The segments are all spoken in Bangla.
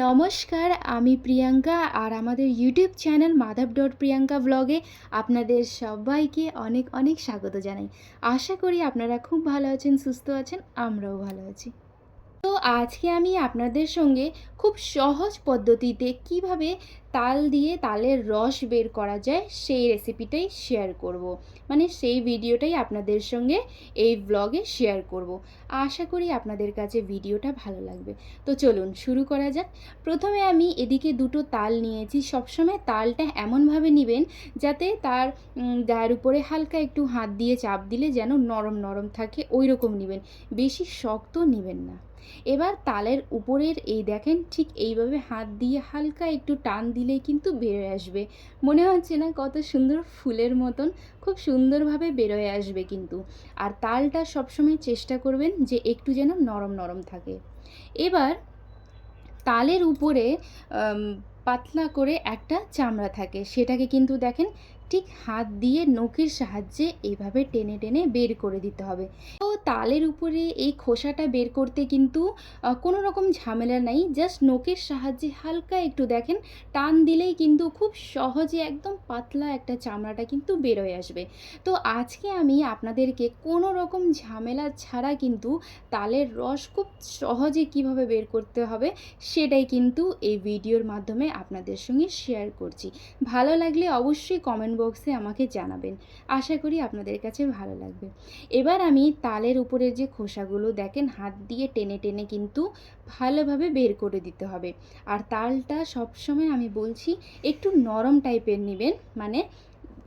নমস্কার, আমি প্রিয়াঙ্কা আর আমাদের YouTube channel Madhab dot Priyanka ব্লগে আপনাদের সবাইকে অনেক অনেক স্বাগত জানাই। আশা করি আপনারা খুব ভালো আছেন, সুস্থ আছেন, আমরাও ভালো আছি। তো আজকে আমি আপনাদের সঙ্গে খুব সহজ পদ্ধতিতে কীভাবে তাল দিয়ে তালের রস বের করা যায়, সেই রেসিপিটাই শেয়ার করব। মানে সেই ভিডিওটাই আপনাদের সঙ্গে এই ব্লগে শেয়ার করব। আশা করি আপনাদের কাছে ভিডিওটা ভালো লাগবে। তো চলুন শুরু করা যাক। প্রথমে আমি এদিকে দুটো তাল নিয়েছি। সবসময় তালটা এমনভাবে নেবেন যাতে তার গায়ের উপরে হালকা একটু হাত দিয়ে চাপ দিলে যেন নরম নরম থাকে ওই রকম নেবেন। বেশি শক্ত নেবেন না। এবার তালের উপরের এই দেখেন, ঠিক এইভাবে হাত দিয়ে হালকা একটু টান দিলেই কিন্তু বেরোয় আসবে। মনে হচ্ছে না কত সুন্দর ফুলের মতন খুব সুন্দরভাবে বেরোয় আসবে কিন্তু। আর তালটা সবসময় চেষ্টা করবেন যে একটু যেন নরম নরম থাকে। এবার তালের উপরে পাতলা করে একটা চামড়া থাকে। সেটাকে কিন্তু দেখেন ঠিক হাত দিয়ে নখের সাহায্যে এইভাবে টেনে টেনে বের করে দিতে হবে। তো তালের উপরে এই খোসাটা বের করতে কিন্তু কোনো রকম ঝামেলা নাই। জাস্ট নখের সাহায্যে হালকা একটু দেখেন, টান দিলেই কিন্তু খুব সহজে একদম পাতলা একটা চামড়াটা কিন্তু বেরোয় আসবে। তো আজকে আমি আপনাদেরকে কোনো রকম ঝামেলা ছাড়া কিন্তু তালের রস খুব সহজে কীভাবে বের করতে হবে সেটাই কিন্তু এই ভিডিওর মাধ্যমে আপনাদের সঙ্গে শেয়ার করছি। ভালো লাগলে অবশ্যই কমেন্ট বক্সে আমাকে জানাবেন। আশা করি আপনাদের কাছে ভালো লাগবে। এবার আমি তালের উপরের যে খোসাগুলো দেখেন, হাত দিয়ে টেনে টেনে কিন্তু ভালোভাবে বের করে দিতে হবে। আর তালটা সবসময় আমি বলছি, একটু নরম টাইপের নেবেন। মানে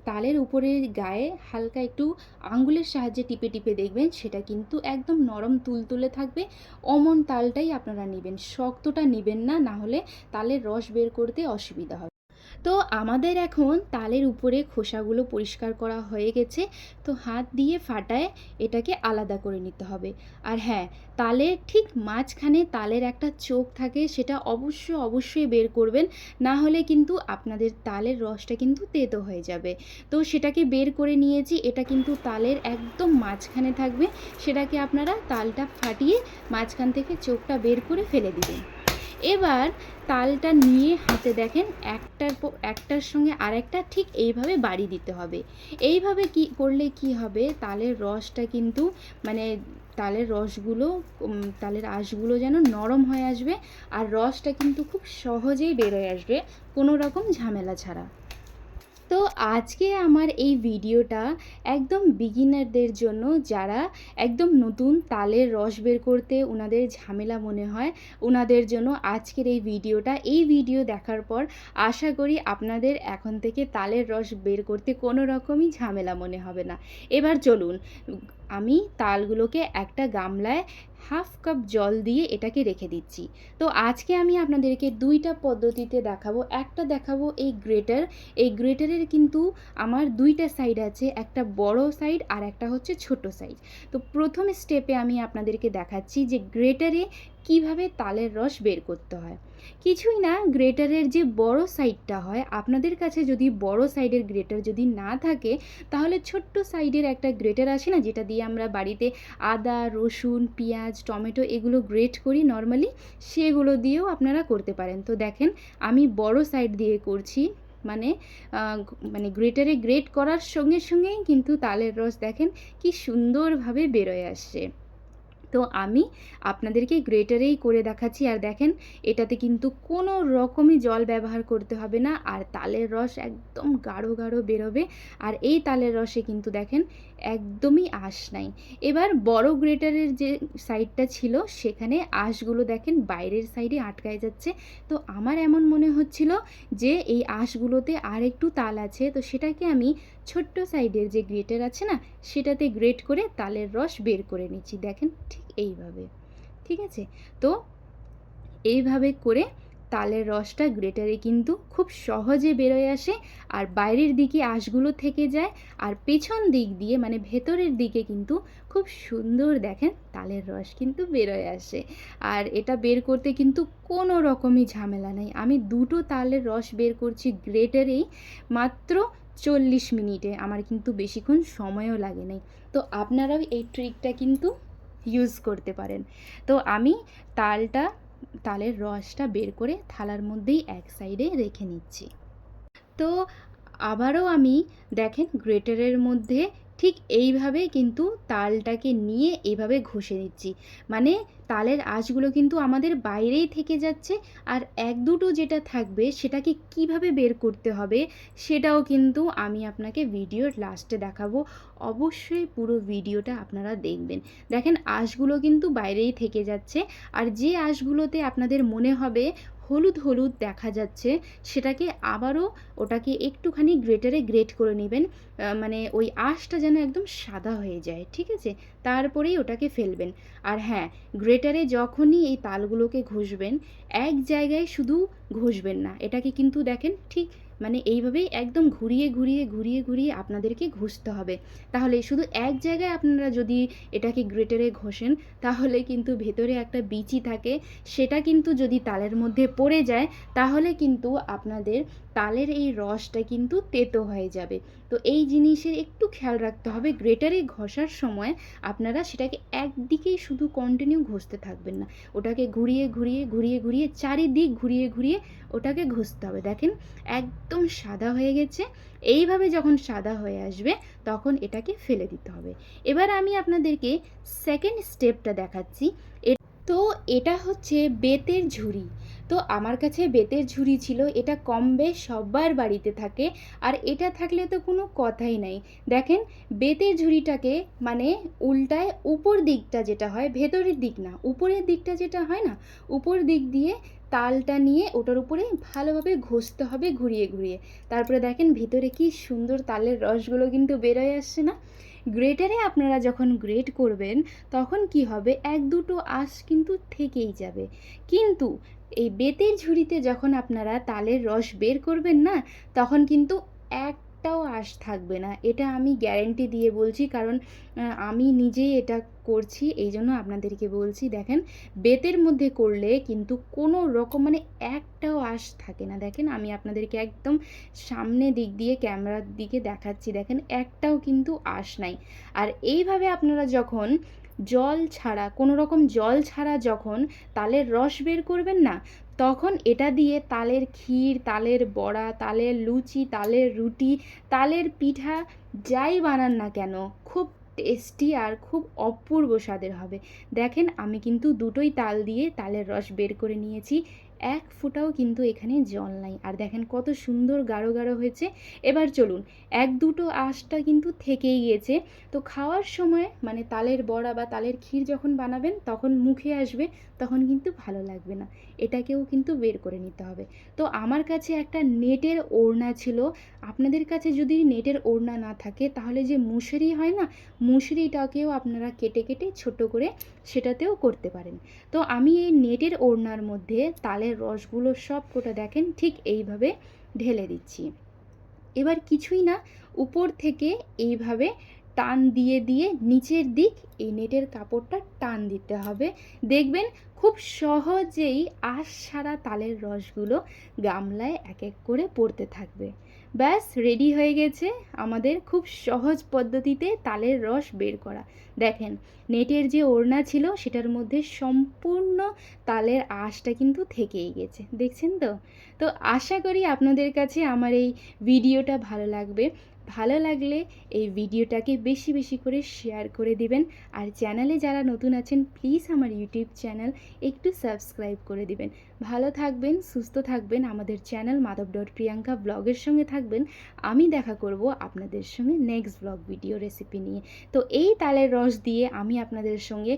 তালের উপরের গায়ে হালকা একটু আঙ্গুলের সাহায্যে টিপে টিপে দেখবেন, সেটা কিন্তু একদম নরম তুলতুলে থাকবে। অমন তালটাই আপনারা নেবেন। শক্তটা নেবেন না না হলে তালের রস বের করতে অসুবিধা হবে। তো আমাদের এখন তালের উপরে খোসাগুলো পরিষ্কার করা হয়ে গেছে, তো হাত দিয়ে ফাটায় এটাকে আলাদা করে নিতে হবে। আর হ্যাঁ তালের ঠিক মাঝখানে তালের একটা চোখ থাকে, সেটা অবশ্য অবশ্যই বের করবেন, না হলে কিন্তু আপনাদের তালের রসটা কিন্তু তেতো হয়ে যাবে। তো সেটাকে বের করে নিয়েছি, এটা কিন্তু তালের একদম মাঝখানে থাকবে, সেটাকে আপনারা তালটা ফাটিয়ে মাঝখান থেকে চোখটা বের করে ফেলে দিবেন। এবার তালটা নিয়ে হাতে দেখেন একটার একটার সঙ্গে আরেকটা ঠিক এইভাবে বাড়ি দিতে হবে। এইভাবে কি করলে কি হবে? তালের রসটা কিন্তু মানে তালের রসগুলো তালের আঁশগুলো যেন নরম হয়ে আসবে আর রসটা কিন্তু খুব সহজেই বেরোয় আসবে কোনো রকম ঝামেলা ছাড়া। তো আজকে আমার এই ভিডিওটা একদম বিগিনারদের জন্য, যারা একদম নতুন তালের রস বের করতে ওনাদের ঝামেলা মনে হয় ওনাদের জন্য আজকের এই ভিডিওটা। এই ভিডিও দেখার পর আশা করি আপনাদের এখন থেকে তালের রস বের করতে কোনো রকমই ঝামেলা মনে হবে না। এবার চলুন, আমি তালগুলোকে একটা গামলায় হাফ কাপ জল দিয়ে এটাকে রেখে দিচ্ছি। তো আজকে আমি আপনাদেরকে দুইটা পদ্ধতিতে দেখাবো। একটা দেখাবো এই গ্রেটার। এই গ্রেটারের কিন্তু আমার দুইটা সাইড আছে, একটা বড় সাইড আর একটা হচ্ছে ছোট সাইড তো প্রথম স্টেপে আমি আপনাদেরকে দেখাচ্ছি যে গ্রেটারে কীভাবে তালের রস বের করতে হয়। কিছুই না গ্রেটারের যে বড় সাইডটা হয়, আপনাদের কাছে যদি বড় সাইডের গ্রেটার যদি না থাকে, তাহলে ছোট্ট সাইডের একটা গ্রেটার আছে না, যেটা দিয়ে আমরা বাড়িতে আদা, রসুন, পেঁয়াজ, টমেটো এগুলো গ্রেট করি নর্মালি সেগুলো দিয়েও আপনারা করতে পারেন। তো দেখেন, আমি বড় সাইড দিয়ে করছি। মানে মানে গ্রেটারে গ্রেট করার সঙ্গে সঙ্গেই কিন্তু তালের রস দেখেন কি সুন্দরভাবে বেরোয় আসছে। তো আমি আপনাদেরকে গ্রেটারেই করে দেখাচ্ছি। আর দেখেন, এটাতে কিন্তু কোনো রকমই জল ব্যবহার করতে হবে না। আর তালের রস একদম গাঢ় গাঢ় বেরোবে। আর এই তালের রসে কিন্তু দেখেন, একদমই আঁশ নাই। এবার বড় গ্রেটারের যে সাইডটা ছিল, সেখানে আঁশগুলো দেখেন বাইরের সাইডে আটকায় যাচ্ছে। তো আমার এমন মনে হচ্ছিল যে, এই আঁশগুলোতে আর একটু তাল আছে। তো সেটাকে আমি ছোট্ট সাইডের যে গ্রেটার আছে না, সেটাতে গ্রেট করে তালের রস বের করে নিচ্ছি। দেখেন ঠিক এইভাবে। ঠিক আছে? তো এইভাবে করে তালের রসটা গ্রেটারে কিন্তু খুব সহজে বেরোয় আসে আর বাইরের দিকে আঁশগুলো থেকে যায় আর পেছন দিক দিয়ে মানে ভেতরের দিকে কিন্তু খুব সুন্দর দেখেন তালের রস কিন্তু বেরোয় আসে। আর এটা বের করতে কিন্তু কোনো রকমই ঝামেলা নেই। আমি দুটো তালের রস বের করছি গ্রেটারেই, মাত্র চল্লিশ মিনিটে। আমার কিন্তু বেশিক্ষণ সময়ও লাগে নাই। তো আপনারাও এই ট্রিকটা কিন্তু ইউজ করতে পারেন। তো আমি তালটা, তালের রসটা বের করে থালার মধ্যেই এক সাইডে রেখে নিচ্ছি। তো আবারও আমি দেখেন গ্রেটারের মধ্যে ঠিক এইভাবে কিন্তু তালটাকে নিয়ে এইভাবে ঘষে নিচ্ছি। মানে তালের আঁশগুলো কিন্তু আমাদের বাইরেই থেকে যাচ্ছে আর এক দুটো যেটা থাকবে সেটাকে কীভাবে বের করতে হবে সেটাও কিন্তু আমি আপনাকে ভিডিওর লাস্টে দেখাবো। অবশ্যই পুরো ভিডিওটা আপনারা দেখবেন। দেখেন আঁশগুলো কিন্তু বাইরেই থেকে যাচ্ছে আর যে আঁশগুলোতে আপনাদের মনে হবে হলুদ হলুদ দেখা যাচ্ছে, সেটাকে আবারও ওটাকে একটুখানি গ্রেটারে গ্রেট করে নেবেন মানে ওই আঁশটা যেন একদম সাদা হয়ে যায়, ঠিক আছে? তারপরেই ওটাকে ফেলবেন। আর হ্যাঁ গ্রেটারে যখনই এই তালগুলোকে ঘষবেন, এক জায়গায় শুধু ঘষবেন না, এটাকে কিন্তু দেখেন ঠিক মানে এইভাবেই একদম ঘুরিয়ে ঘুরিয়ে ঘুরিয়ে ঘুরিয়ে আপনাদেরকে ঘষতে হবে। তাহলে শুধু এক জায়গায় আপনারা যদি এটাকে গ্রেটারে ঘষেন, তাহলে কিন্তু ভেতরে একটা বিচি থাকে। সেটা কিন্তু যদি তালের মধ্যে পড়ে যায়, তাহলে কিন্তু আপনাদের তালের এই রসটা কিন্তু তেতো হয়ে যাবে। তো এই জিনিসের একটু খেয়াল রাখতে হবে। গ্রেটারে ঘষার সময় আপনারা সেটাকে একদিকেই শুধু কন্টিনিউ ঘষতে থাকবেন না। ওটাকে ঘুরিয়ে ঘুরিয়ে ঘুরিয়ে ঘুরিয়ে, চারিদিক ঘুরিয়ে ঘুরিয়ে ওটাকে ঘষতে হবে। দেখেন একদম সাদা হয়ে গেছে। এইভাবে যখন সাদা হয়ে আসবে তখন এটাকে ফেলে দিতে হবে। এবার আমি আপনাদেরকে সেকেন্ড স্টেপটা দেখাচ্ছি। তো এটা হচ্ছে বেতের ঝুড়ি। তো আমার কাছে বেতের ঝুড়ি ছিল, এটা কম বেশ সবার বাড়িতে থাকে, আর এটা থাকলে তো কোনো কথাই নাই। দেখেন, বেতের ঝুড়িটাকে মানে উল্টায় উপর দিকটা যেটা হয়, ভেতরের দিক না, উপরের দিকটা যেটা হয় না, উপর দিক দিয়ে তালটা নিয়ে ওটার উপরে ভালোভাবে ঘষতে হবে ঘুরিয়ে ঘুরিয়ে। তারপরে দেখেন, ভিতরে কি সুন্দর তালের রসগুলো কিন্তু বেরোয় আসছে না। গ্রেটারে আপনারা যখন গ্রেট করবেন, তখন কি হবে, এক দুটো আঁশ কিন্তু থেকেই যাবে। কিন্তু এই বেতের ঝুড়িতে যখন আপনারা তালের রস বের করবেন না, তখন কিন্তু একটাও আঁশ থাকবে না। এটা আমি গ্যারেন্টি দিয়ে বলছি, কারণ আমি নিজেই এটা করছি এই জন্য আপনাদেরকে বলছি, দেখেন, বেতের মধ্যে করলে কিন্তু কোনো রকম মানে একটাও আঁশ থাকে না। দেখেন, আমি আপনাদেরকে একদম সামনে দিক দিয়ে, ক্যামেরার দিকে দেখাচ্ছি, দেখেন, একটাও কিন্তু আঁশ নাই। আর এইভাবে আপনারা যখন জল ছাড়া, কোনো রকম জল ছাড়া যখন তালের রস বের করবেন না, তখন এটা দিয়ে তালের ক্ষীর, তালের বড়া, তালের লুচি, তালের রুটি, তালের পিঠা যাই বানান না কেন, খুব টেস্টি আর খুব অপূর্ব স্বাদের হবে। দেখেন, আমি কিন্তু দুটোই তাল দিয়ে তালের রস বের করে নিয়েছি। এক ফোঁটাও কিন্তু এখানে জল নাই। আর দেখেন কত সুন্দর গাঢ় গাঢ় হয়েছে। এবার চলুন, এক দুটো আঁশটা কিন্তু থেকেই গিয়েছে তো খাওয়ার সময় মানে তালের বড়া বা তালের ক্ষীর যখন বানাবেন, তখন মুখে আসবে, তখন কিন্তু ভালো লাগবে না। এটাকেও কিন্তু বের করে নিতে হবে। তো আমার কাছে একটা নেটের ওড়না ছিল। আপনাদের কাছে যদি নেটের ওড়না না থাকে, তাহলে যে মুসুরি হয় না, মুসুরিটাকেও আপনারা কেটে কেটে ছোট করে সেটাতেও করতে পারেন। তো আমি এই নেটের ওড়নার মধ্যে তালের রসগুলো সব কোটা দেখেন, ঠিক এইভাবে ঢেলে দিচ্ছি। এবার কিছুই না, উপর থেকে এইভাবে টান দিয়ে দিয়ে নিচের দিক এই নেটের কাপড়টা টান দিতে হবে। দেখবেন খুব সহজেই আশ সারা তালের রসগুলো গামলায় এক এক করে পড়তে থাকবে। ব্যাস রেডি হয়ে গেছে আমাদের খুব সহজ পদ্ধতিতে তালের রস বের করা। দেখেন, নেটের যে ওড়না ছিল সেটার মধ্যে সম্পূর্ণ তালের আঁশটা কিন্তু থেকেই গেছে। দেখছেন তো? তো আশা করি আপনাদের কাছে আমার এই ভিডিওটা ভালো লাগবে। ভালো লাগলে এই ভিডিওটাকে বেশি বেশি করে শেয়ার করে দিবেন। আর চ্যানেলে যারা নতুন আছেন প্লিজ আমার ইউটিউব চ্যানেল একটু সাবস্ক্রাইব করে দিবেন। ভালো থাকবেন, সুস্থ থাকবেন। আমাদের চ্যানেল মাধব ডট প্রিয়াঙ্কা ব্লগের সঙ্গে থাকবেন। আমি দেখা করব আপনাদের সঙ্গে নেক্সট ব্লগ ভিডিও রেসিপি নিয়ে। তো এই তালের রস দিয়ে আমি আপনাদের সঙ্গে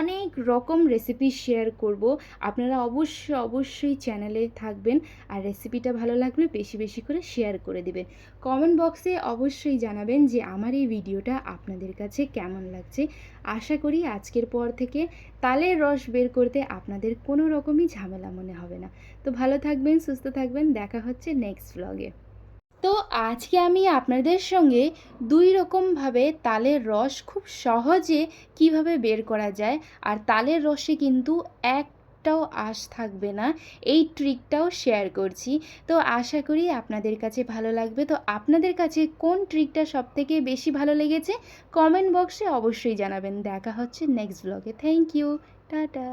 অনেক রকম রেসিপি শেয়ার করব। আপনারা অবশ্যই অবশ্যই চ্যানেলে থাকবেন আর রেসিপিটা ভালো লাগলে বেশি বেশি করে শেয়ার করে দেবেন। কমেন্ট বক্সে অবশ্যই জানাবেন যে আমার এই ভিডিওটা আপনাদের কাছে কেমন লাগছে। আশা করি আজকের পর থেকে তালের রস বের করতে আপনাদের কোনো রকমই ঝামেলা মনে হবে না। তো ভালো থাকবেন, সুস্থ থাকবেন, দেখা হচ্ছে নেক্সট ব্লগে তো আজকে আমি আপনাদের সঙ্গে দুই রকমভাবে তালের রস খুব সহজে কীভাবে বের করা যায়, আর তালের রসে কিন্তু এক একটাও আশ থাকবে না, এই ট্রিকটাও শেয়ার করছি। তো আশা করি আপনাদের কাছে ভালো লাগবে। তো আপনাদের কাছে কোন ট্রিকটা সবথেকে বেশি ভালো লেগেছে কমেন্ট বক্সে অবশ্যই জানাবেন। দেখা হচ্ছে নেক্সট ব্লগে থ্যাংক ইউ টাটা।